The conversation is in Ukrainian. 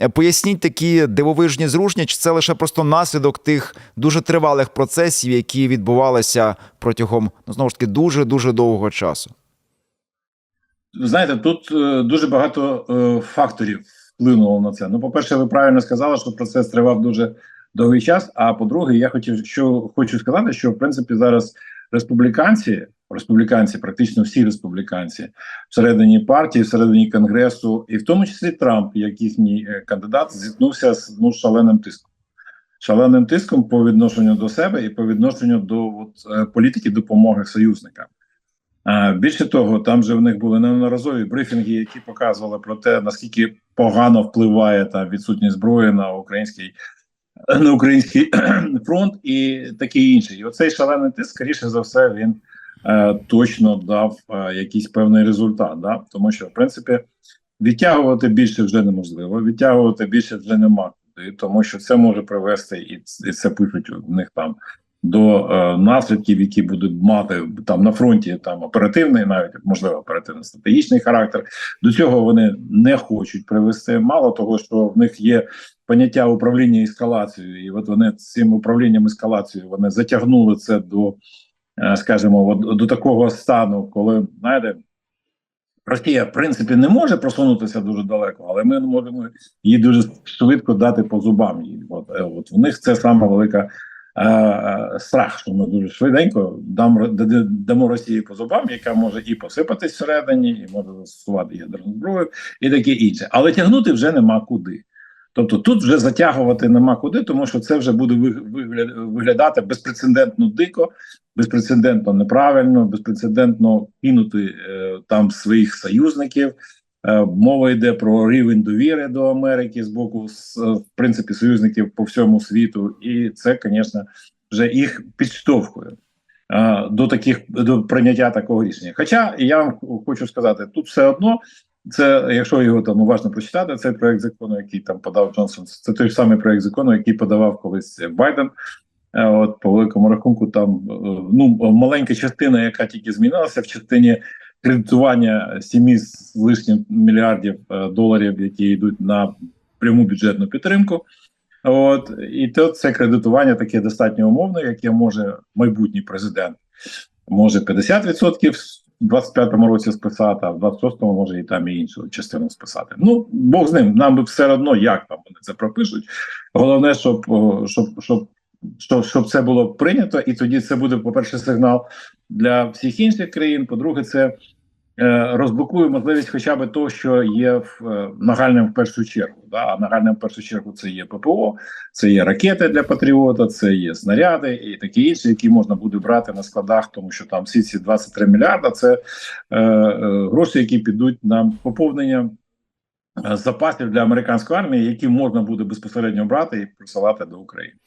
Е, Поясніть такі дивовижні зрушення, чи це лише просто наслідок тих дуже тривалих процесів, які відбувалися протягом ну знову ж таки дуже дуже довгого часу. Знаєте, тут е, дуже багато е, факторів вплинуло на це. Ну, по-перше, ви правильно сказали, що процес тривав дуже довгий час. А по-друге, я хотів, що хочу сказати, що в принципі зараз республіканці, республіканці, практично всі республіканці всередині партії, всередині конгресу, і в тому числі Трамп, як їхній е, кандидат, зіткнувся з ну, шаленим тиском. Шаленим тиском по відношенню до себе і по відношенню до от, е, політики допомоги союзникам. Більше того, там же в них були неодноразові брифінги, які показували про те, наскільки погано впливає та відсутність зброї на український на український фронт і таке інше. І оцей шалений тиск, скоріше за все, він е, точно дав е, якийсь певний результат. Да? Тому що, в принципі, відтягувати більше вже неможливо, відтягувати більше вже нема куди, тому що це може привести, і, це пишуть в них там до е, наслідків, які будуть мати там на фронті там оперативний, навіть можливо, оперативно стратегічний характер. До цього вони не хочуть привести. Мало того, що в них є поняття управління ескалацією, і от вони цим управлінням ескалацією вони затягнули це до, е, скажімо, от, до такого стану, коли знаєте. Росія, в принципі, не може просунутися дуже далеко, але ми можемо їй дуже швидко дати по зубам. їй. От, е, от в них це саме велика е, е, страх, що ми дуже швиденько дам, дамо Росії по зубам, яка може і посипатись всередині, і може застосувати ядерну зброю, і таке інше. Але тягнути вже нема куди. Тобто тут вже затягувати нема куди, тому що це вже буде виг- виглядати безпрецедентно дико, безпрецедентно неправильно, безпрецедентно кинути е, там своїх союзників. Е, мова йде про рівень довіри до Америки з боку в принципі союзників по всьому світу, і це, звісно, вже їх підштовхує е, до таких до прийняття такого рішення. Хоча я вам хочу сказати, тут все одно. Це, якщо його там уважно прочитати, цей проект закону, який там подав Джонсон, це той самий проект закону, який подавав колись Байден. Е, От по великому рахунку, там е, ну маленька частина, яка тільки змінилася в частині кредитування 7 з лишнім мільярдів е, доларів, які йдуть на пряму бюджетну підтримку. От і то це кредитування таке достатньо умовне, яке може майбутній президент може 50% в 25-му році списати, а в 26-му може і там і іншу частину списати. Ну Бог з ним. Нам все одно, як там вони це пропишуть. Головне, щоб щоб щоб. Щоб, щоб це було прийнято, і тоді це буде, по-перше, сигнал для всіх інших країн. По-друге, це розблокує можливість хоча б того, що є в е, нагальним в першу чергу. Да? А нагальним в першу чергу це є ППО, це є ракети для патріота, це є снаряди і такі інші, які можна буде брати на складах, тому що там всі ці 23 мільярда це е, е, гроші, які підуть на поповнення. е, Запасів для американської армії, які можна буде безпосередньо брати і присилати до України.